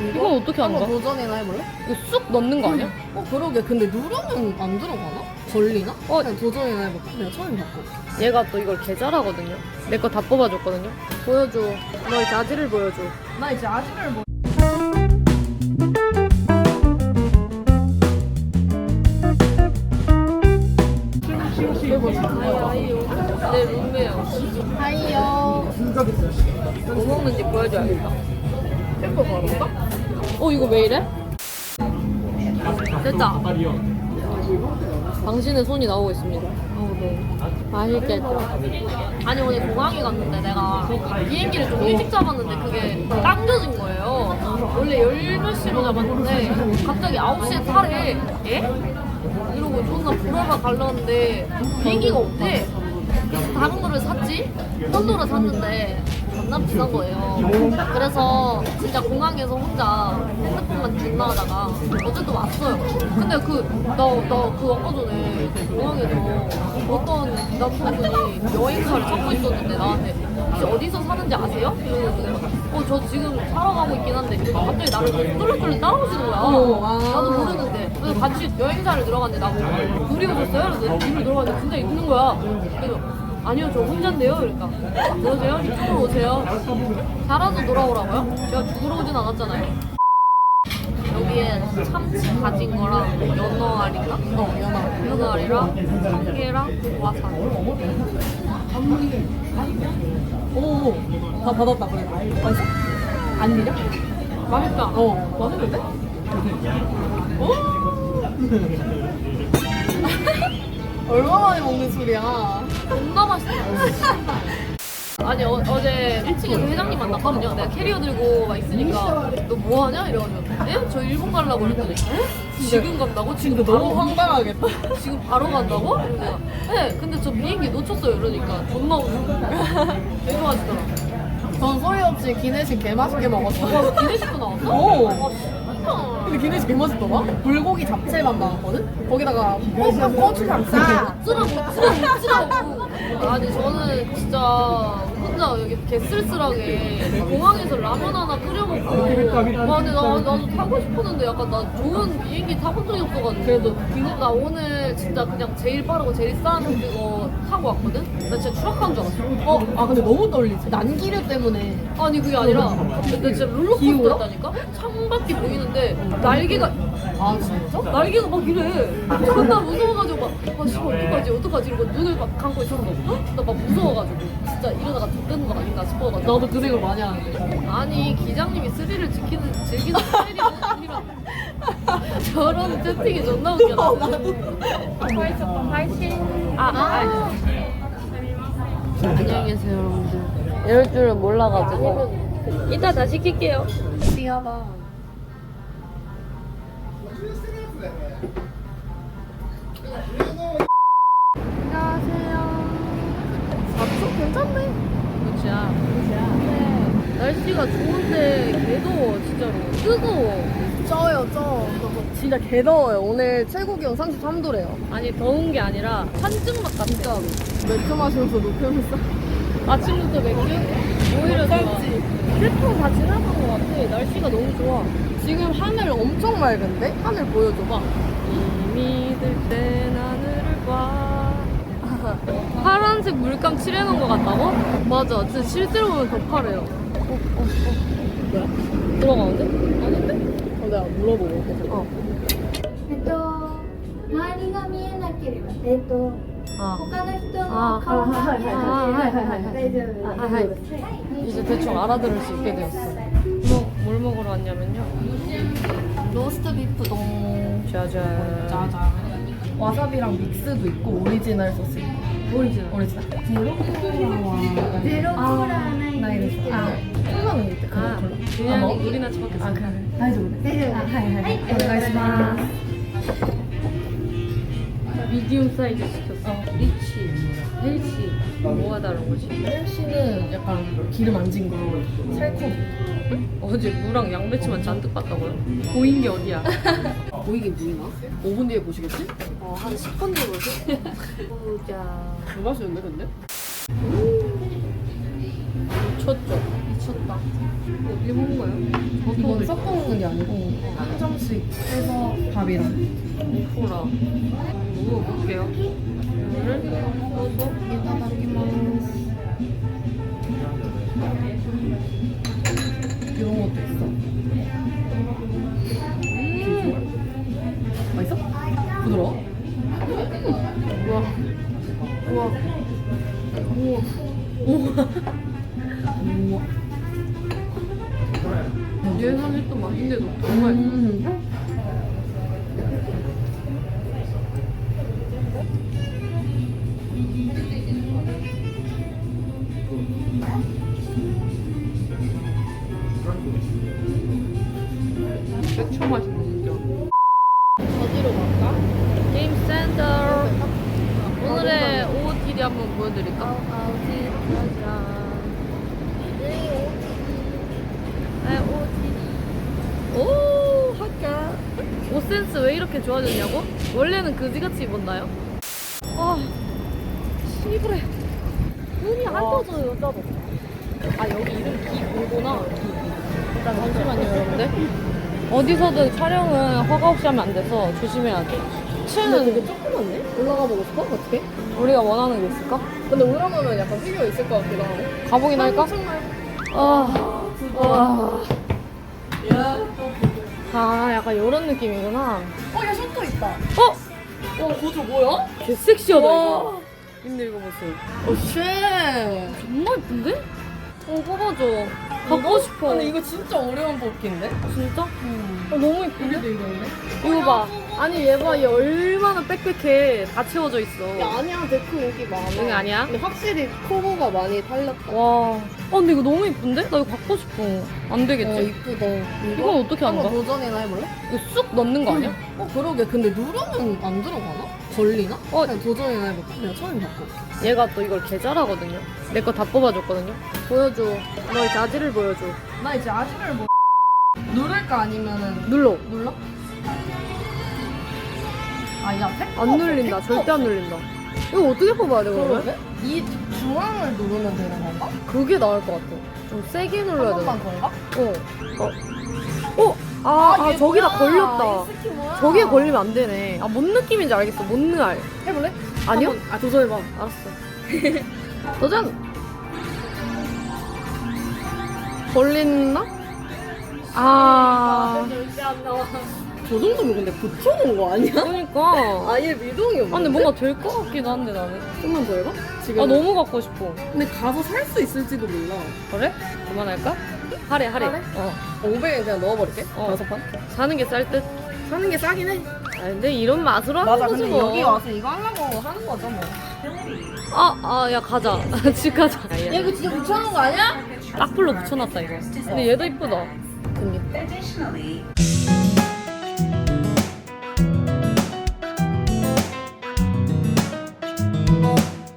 이건 어떻게 하는 한번 거야? 도전이나 해볼래? 이거 쑥 넣는 거 아니야? 어 그러게 근데 누르면 안 들어가나? 걸리나? 어. 그냥 도전이나 해볼까? 내가 처음 봤고 얘가 또 이걸 개 잘하거든요. 내 거 다 뽑아줬거든요. 보여줘. 너의 자질을 보여줘. 나 이제 아직을 뭐 내 룸메요. 하이요 뭐 먹는지 보여줘야겠다. 이거 왜 이래? 됐다. 당신의 손이 나오고 있습니다. 맛있겠다. 아니 오늘 공항에 갔는데 내가 비행기를 좀 일찍 잡았는데 그게 당겨진 거예요. 원래 10시로 잡았는데 갑자기 9시에 타래. 예? 이러고 존나 보라가 갈랐는데 비행기가 없대. 그래서 다른 거를 샀지? 콘도를 샀는데 존나 비싼 거예요. 그래서 진짜 공항에서 혼자 핸드폰만 존나 하다가 어쨌든 왔어요. 근데 그, 나, 나그 아까 전에 공항에서 어떤 남성분이 여행사를 찾고 있었는데 나한테 혹시 어디서 사는지 아세요? 이러는데 내가 어, 저 지금 사러 가고 있긴 한데 갑자기 나를 뚫룩뚫룩 따라오시는 거야. 어, 아. 나도 모르는데 그래서 같이 여행사를 들어갔는데 나보고 둘이 오셨어요? 그래서 집을 들어갔는데 진짜 있는 거야. 그래서 아니요 저 혼자인데요 그러니까 그러세요? 이쪽으로 오세요 살아서 돌아오라고요? 제가 죽으러 오진 않았잖아요 여기에 참치 다진 거랑 연어알인가? 어 연아 연어알이랑 참깨랑 와사비 오 다 받았다 그래 맛있어? 안 밀려? 맛있다 어 맛있는데? 얼마 만에 먹는 술이야 존나 맛있다 아니 어, 어제 1층에서 회장님 만났거든요 내가 캐리어 들고 막 있으니까 너 뭐하냐? 이래가지고 에? 저 일본 가려고 그랬더니 에? 지금 간다고? 지금 바로 너무 황당하겠다 지금 바로 간다고? 내가 네 근데 저 비행기 놓쳤어요 이러니까 존나 거야 되게 맛있더라 전 소리 없이 기내식 개 맛있게 먹었어 와 기내식도 나왔어? 오. 아 진짜 근데 기내식 개 맛있더라 불고기 잡채만 나왔거든? 거기다가 볶음 고추 잡사 쓰라고 쓰라고 쓰라고 아니 저는 진짜 혼자 여기 개쓸쓸하게 공항에서 라면 하나 끓여 먹고 와 근데 나, 나도 타고 싶었는데 약간 나 좋은 비행기 타본 적이 없어가지고 그래도 비행기 나 오늘 진짜 그냥 제일 빠르고 제일 싼 그거 타고 왔거든? 나 진짜 추락한 줄 알았어 어? 아 근데 너무 떨리지 난기류 때문에 아니 그게 아니라 근데 진짜 롤러코스터였다니까? 창밖이 보이는데 날개가 아 진짜? 날개가 막 이래. 존나 무서워가지고 막, 아, 씨, 어떡하지, 어떡하지, 이러고 눈을 막 감고 있었어. 나막 무서워가지고. 진짜 이러다가 죽는 거 아닌가 싶어가지고. 나도 그 생각 많이 하는데 아니, 기장님이 스릴을 지키는, 즐기는 스타일이면 아니라. 저런 채팅이 존나 웃겨. 어, 나도. 아, 아, 안녕히 계세요, 여러분들. 이럴 줄은 몰라가지고. 이따 다시 킬게요. 안녕하 세요 사tuk 괜찮네 그치야. 네. 날씨가 좋은데 개 더워, 진짜로. 뜨거워. 쪄요 쪄 진짜 개 더워요 오늘 최고 기온 33도래요 아니 더운 게 아니라 산증막 같아. 진짜 맥주 마시면서 녹으면서 아침부터 맥주? 오히려 좋아. 쌀지. 태풍 다 지나간 것 같아. 날씨가 너무 좋아. 지금 하늘 엄청 맑은데? 하늘 보여줘봐 이미 들땐 하늘을 봐. 파란색 물감 칠해놓은 것 같다고? 맞아. 진짜 실제로 보면 더 파래요. 어, 어, 어. 뭐야? 들어가는데? 아닌데? 어, 내가 물어보고 계속 어. えっと、周りが見えなければ、えっと、 아. 他の人あの顔が見えなければはいはいはいはい大丈夫です。あはいはい 이제 대충 알아들을 수 있게 되었어. 뭐, 뭘 먹으러 왔냐면요. 로스트 비프동 짜잔. 짜잔 와사비랑 믹스도 있고 오리지널 소스 있고 오리지널. 오리지널. 제로 콜라와. 아, 제로 콜라 나 이거 좋아. 아, 콜라 먹을 때 그거 아, 콜라. 그냥 아, 뭐? 우리나 집밖에 아, 그래. 나이 좋네. 네. 아, 하이 하이. 오리가이스마. 미디움 사이즈 시켰어. 어. 리치, 헬시. 뭐가 다른 거지? 헬시는 약간 기름 안 진 거 살코기. 어제 무랑 양배추만 잔뜩 봤다고요? 보인 게 어디야? 보이긴 보이나? 5분 뒤에 보시겠지? 어, 한 10분 뒤에 보지? 보자. 뭐 마시는데 근데? 쳤죠. 미쳤다. 어떻게 먹는 거예요? 이건 섞어 먹는 게 아니고 한 점씩 해서 밥이랑. 오프라. 먹어볼게요. 이거를 넣어서 이따다키마스. 이런 것도 있어. 부드러워? 우와. 우와. 우와. 우와. 얘 사실 또 맛있는데도 정말 음. 맛있네 진짜. 어디로 갈까? 게임 센터. 오늘의 OOTD 한번 보여드릴까? 네, OOTD. 오, 할까? 옷 센스 왜 이렇게 좋아졌냐고? 원래는 그지같이 입었나요? 아, 시그래. 눈이 안 떠져요, 여자도. 아, 여기 이름 기공구나. 일단 잠시만요, 여러분들. 어디서든 촬영은 허가 없이 하면 안 돼서 조심해야 돼. 층은 되게 조그맣네? 올라가 보고 싶어? 어떻게? 우리가 원하는 게 있을까? 근데 올라가면 약간 필요 있을 것 같기도 하고. 가보긴 할까? 아, 아, 아, 약간 이런 느낌이구나. 어, 야, 셔터 있다. 어? 어, 고조 뭐야? 개 섹시하다, 와. 이거. 님들 이거 보세요. 어, 쉣. 정말 예쁜데? 어, 뽑아줘. 갖고 싶어. 근데 이거 진짜 어려운 뽑기인데? 진짜? 음. 어, 너무 예쁜데? 이거? 이거 봐. 아니, 얘 봐. 얘 얼마나 빽빽해. 다 채워져 있어. 아니야, 데크 여기 많아. 여기 아니야? 근데 확실히 코보가 많이 탈렸다. 와. 아, 근데 이거 너무 예쁜데? 나 이거 갖고 싶어. 안 되겠지? 어, 이쁘다. 이건 어떻게 안 한번 가? 도전이나 해볼래? 이거 쑥 넣는 거 아니야? 어, 그러게. 근데 누르면 안 들어가나? 걸리나? 어. 그냥 도전이나 해볼까? 내가 처음 바꿔. 얘가 또 이걸 개 잘하거든요. 내 거 다 뽑아줬거든요. 보여줘. 너의 자질을 보여줘. 나 이제 아직을 뭐. 누를까 아니면은. 눌러. 눌러? 아, 이 앞에? 안 눌린다. 절대 안 눌린다. 이거 어떻게 뽑아야 돼, 그러면? 그러게? 이 중앙을 누르면 되는 건가? 그게 나을 것 같아. 좀 세게 눌러야 한 돼. 번만 더 해봐? 어. 어? 어? 아, 아, 얘 저기다 뭐야? 걸렸다. 이 스킨 뭐야? 저기에 걸리면 안 되네. 아, 뭔 느낌인지 알겠어. 뭔 알. 해볼래? 아니요? 아, 도전해봐. 알았어. 도전! 걸린나? 아. 저 정도면 근데 붙여놓은 거 아니야? 그러니까. 아예 미동이 없는데? 아, 근데 뭔가 될 것 같기도 한데, 나는. 좀만 더 해봐? 지금 아, 너무 갖고 싶어. 근데 가서 살 수 있을지도 몰라 그래? 그만할까? 하래, 하래. 하래? 어. 500엔 그냥 넣어버릴게 어. 다섯 판 사는 게 쌀 듯. 사는 게 싸긴 해 아, 근데 이런 맛으로 하는 맞아 거지 근데 뭐. 여기 와서 이거 하려고 하는 거죠 뭐 아, 아, 야, 가자. 집 가자. 야, 야, 이거 진짜 붙여놓은 거 아니야? 딱 불로 붙여놨다, 이거. 근데 얘도 이쁘다. 그니까 Additionally,